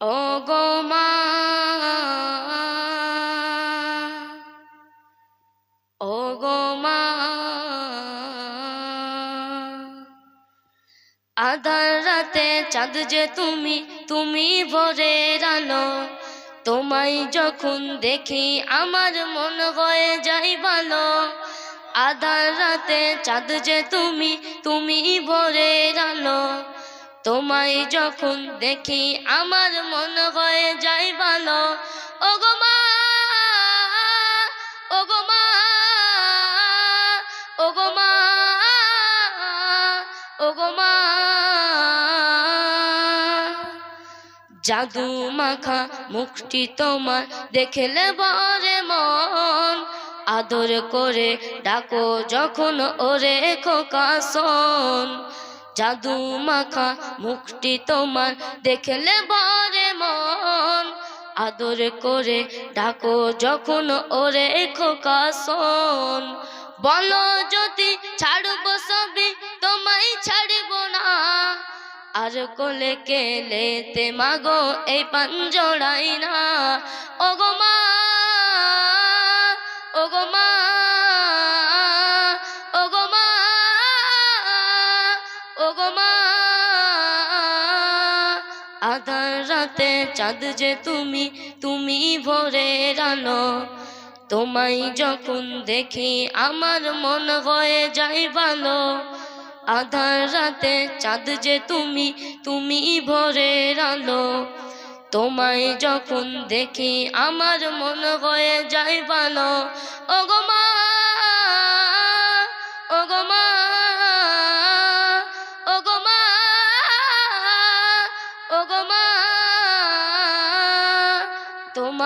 ও গো মা ও গো মা, আধার রাতে চাঁদ যে তুমি তুমি ভরে আলো তোমায় যখন দেখি আমার মন হয়ে যাই ভালো আধার রাতে চাঁদ যে তুমি তুমি ভরে আলো তোমায় যখন দেখি আমার মন হয়ে যায় ভালো। ও গো মা মা ও গো মা ও গো মা। জাদু মাখা মুখটি তোমার দেখলে বরে মন। আদর করে ডাকো যখন ওরে খোকাসন জাদু মাখা মুখটি তোমার দেখলে বরে মন। আদর করে ডাকো যখন ওরে খোকাসন বলো যদি ছাড়বো সবই, তোমায় ছাড়ব না। আর কোলে কেলেতে মাগো এই পাঞ্জড়াই না। ও আধার রাতে চাঁদ যে তুমি তুমি ভোরে রানো তোমায় যখন দেখি আমার মন হয়ে যাই ভালো। আধার রাতে চাঁদ যে তুমি তুমি ভোরে আলো। তোমায় যখন দেখি আমার মন হয়ে যাই ভালো। ও গো মা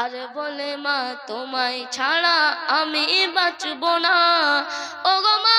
আর বলে মা তোমায় ছাড়া আমি বাঁচব না। ও গো মা